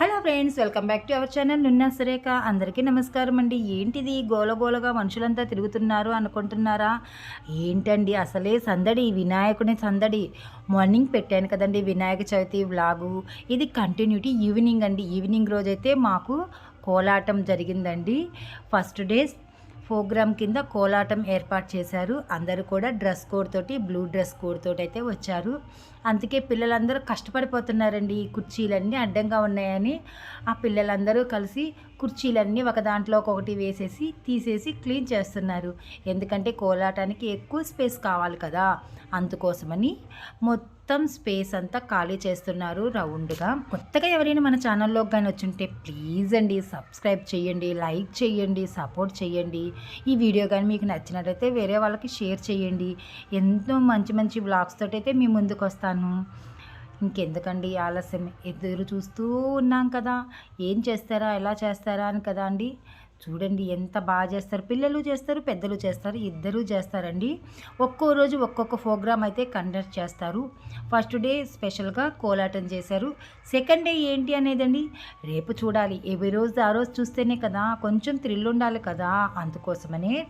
Hello friends welcome back to our channel నిన్న సురేఖ. అందరికీ నమస్కారం అండి. ఏంటిది? గోలగోలగా మనుషులంతా తిరుగుతున్నారు అనుకుంటున్నారా? ఏంటండి? అసలే సందడి వినాయకుని సందడి. మార్నింగ్ పెట్టాను కదండి వినాయక చవితి వ్లాగు. ఇది కంటిన్యూటీ ఈవినింగ్ అండి. ఈవినింగ్ రోజైతే మాకు కోలాటం జరిగిందండి. ఫస్ట్ డే ప్రోగ్రామ్ కింద కోలాటం ఏర్పాటు చేశారు. అందరూ కూడా డ్రెస్ కోడ్ తోటి బ్లూ డ్రెస్ కోడ్ తోటి అయితే వచ్చారు. అందుకే పిల్లలందరూ కష్టపడిపోతున్నారండి ఈ కుర్చీలన్నీ అడ్డంగా ఉన్నాయని. ఆ పిల్లలందరూ కలిసి కుర్చీలన్నీ ఒక దాంట్లో ఒకటి వేసేసి తీసేసి క్లీన్ చేస్తున్నారు. ఎందుకంటే కోలాటానికి ఎక్కువ స్పేస్ కావాలి కదా. అందుకోసమని మొత్తం మొత్తం స్పేస్ అంతా ఖాళీ చేస్తున్నారు రౌండ్గా. కొత్తగా ఎవరైనా మన ఛానల్లోకి కానీ వచ్చుంటే ప్లీజ్ అండి సబ్స్క్రైబ్ చేయండి లైక్ చేయండి సపోర్ట్ చేయండి. ఈ వీడియో కానీ మీకు నచ్చినట్లయితే వేరే వాళ్ళకి షేర్ చేయండి. ఎంతో మంచి మంచి బ్లాగ్స్ తోటి అయితే మీ ముందుకు వస్తాను. ఇంకెందుకండి ఆలస్యం ఎదురు చూస్తూ ఉన్నాం కదా. ఏం చేస్తారా ఎలా చేస్తారా అని కదా అండి. చూడండి ఎంత బాగా చేస్తారు. పిల్లలు చేస్తారు పెద్దలు చేస్తారు ఇద్దరూ చేస్తారండి. ఒక్కో రోజు ఒక్కొక్క ప్రోగ్రామ్ అయితే కండక్ట్ చేస్తారు. ఫస్ట్ డే స్పెషల్గా కోలాటం చేశారు. సెకండ్ డే ఏంటి అనేదండి? రేపు చూడాలి. ఏ రోజు ఆ రోజు చూస్తేనే కదా కొంచెం థ్రిల్ ఉండాలి కదా అందుకోసమనే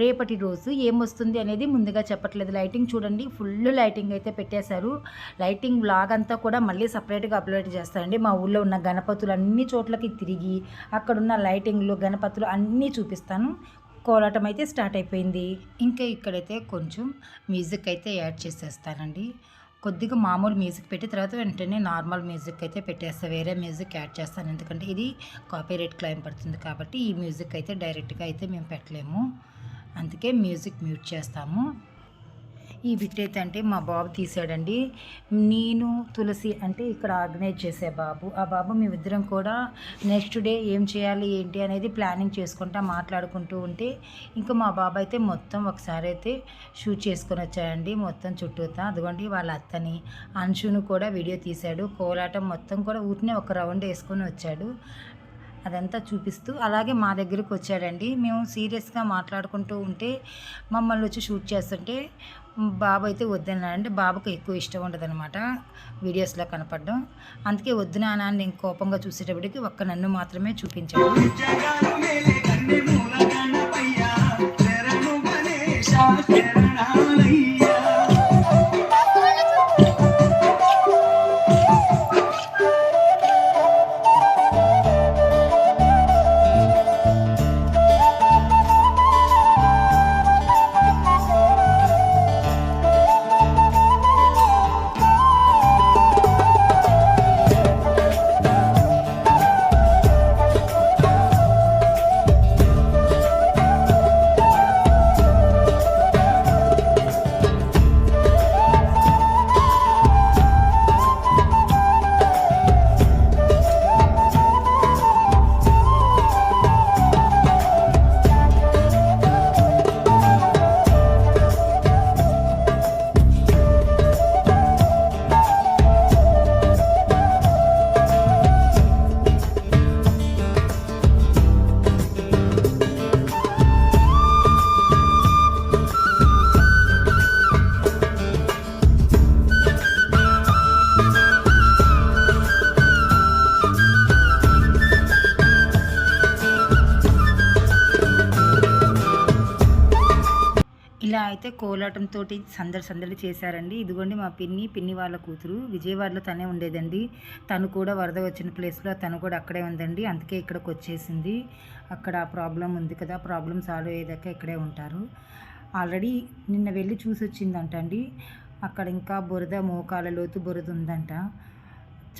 రేపటి రోజు ఏమొస్తుంది అనేది ముందుగా చెప్పట్లేదు. లైటింగ్ చూడండి. ఫుల్ లైటింగ్ అయితే పెట్టేశారు. లైటింగ్ బ్లాగ్ అంతా కూడా మళ్ళీ సపరేట్గా అప్లోడ్ చేస్తారండి మా ఊళ్ళో ఉన్న గణపతులు అన్ని చోట్లకి తిరిగి అక్కడున్న లైటింగ్లు గణపతులు అన్నీ చూపిస్తాను. కోలాటం అయితే స్టార్ట్ అయిపోయింది. ఇంకా ఇక్కడైతే కొంచెం మ్యూజిక్ అయితే యాడ్ చేసేస్తానండి. కొద్దిగా మామూలు మ్యూజిక్ పెట్టి తర్వాత వెంటనే నార్మల్ మ్యూజిక్ అయితే పెట్టేస్తాను వేరే మ్యూజిక్ యాడ్ చేస్తాను. ఎందుకంటే ఇది కాపీరైట్ క్లైమ్ పడుతుంది కాబట్టి ఈ మ్యూజిక్ అయితే డైరెక్ట్గా అయితే మేము పెట్టలేము. అందుకే మ్యూజిక్ మ్యూట్ చేస్తాము. ఈ బిట్ అయితే అంటే మా బాబు తీసాడండి. నేను తులసి అంటే ఇక్కడ ఆర్గనైజ్ చేసే బాబు. ఆ బాబు మేమిద్దరం కూడా నెక్స్ట్ డే ఏం చేయాలి ఏంటి అనేది ప్లానింగ్ చేసుకుంటా మాట్లాడుకుంటూ ఉంటే ఇంకా మా బాబు అయితే మొత్తం ఒకసారి అయితే షూట్ చేసుకొని వచ్చాడండి మొత్తం చుట్టూతా. అదిగోండి వాళ్ళ అత్తని అంశును కూడా వీడియో తీశాడు. కోలాటం మొత్తం కూడా ఊరినే ఒక రౌండ్ వేసుకొని వచ్చాడు. అదంతా చూపిస్తూ అలాగే మా దగ్గరికి వచ్చాడండి. మేము సీరియస్గా మాట్లాడుకుంటూ ఉంటే మమ్మల్ని వచ్చి షూట్ చేస్తుంటే బాబు అయితే వద్దన్నాడంటే బాబుకి ఎక్కువ ఇష్టం ఉండదన్నమాట వీడియోస్లో కనపడడం. అందుకే వద్దు నాన్న నేను కోపంగా చూసేటప్పటికి ఒక్క నన్ను మాత్రమే చూపించాడు. ఇలా అయితే కోలాటంతో సందడి సందడి చేశారండి. ఇదిగోండి మా పిన్ని పిన్ని వాళ్ళ కూతురు. విజయవాడలో తనే ఉండేదండి. తను కూడా వరద వచ్చిన ప్లేస్లో తను కూడా అక్కడే ఉందండి. అందుకే ఇక్కడికి వచ్చేసింది. అక్కడ ప్రాబ్లం ఉంది కదా ప్రాబ్లం సాల్వ్ అయ్యేదాకా ఇక్కడే ఉంటారు. ఆల్రెడీ నిన్న వెళ్ళి చూసి వచ్చిందంట అండి అక్కడ ఇంకా బురద మోకాల లోతు బురద ఉందంట.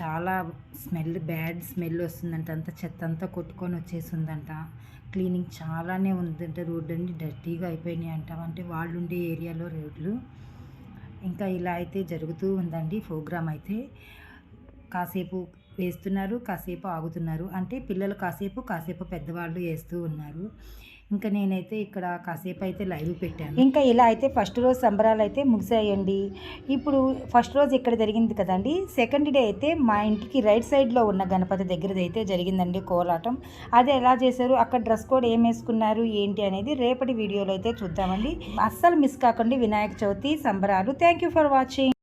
చాలా స్మెల్ బ్యాడ్ స్మెల్ వస్తుందంట. అంత చెత్త అంతా కొట్టుకొని వచ్చేసిందంట క్లీనింగ్ చాలానే ఉందంట. రోడ్డు అన్ని డర్టీగా అయిపోయినాయి అంట అంటే వాళ్ళు ఉండే ఏరియాలో రోడ్లు. ఇంకా ఇలా అయితే జరుగుతూ ఉందండి ప్రోగ్రామ్ అయితే. కాసేపు వేస్తున్నారు కాసేపు ఆగుతున్నారు. అంటే పిల్లలు కాసేపు కాసేపు పెద్దవాళ్ళు వేస్తూ ఉన్నారు. ఇంకా నేనైతే ఇక్కడ కాసేపు అయితే లైవ్ పెట్టాను. ఇంకా ఇలా అయితే ఫస్ట్ రోజు సంబరాలు అయితే ముగిసాయండి. ఇప్పుడు ఫస్ట్ రోజు ఇక్కడ జరిగింది కదండి సెకండ్ డే అయితే మా ఇంటికి రైట్ సైడ్లో ఉన్న గణపతి దగ్గరది అయితే జరిగిందండి కోలాటం. అది ఎలా చేశారు అక్కడ డ్రెస్ కోడ్ ఏం వేసుకున్నారు ఏంటి అనేది రేపటి వీడియోలో అయితే చూద్దామండి. అస్సలు మిస్ కాకండి వినాయక చవితి సంబరాలు. Thank you for watching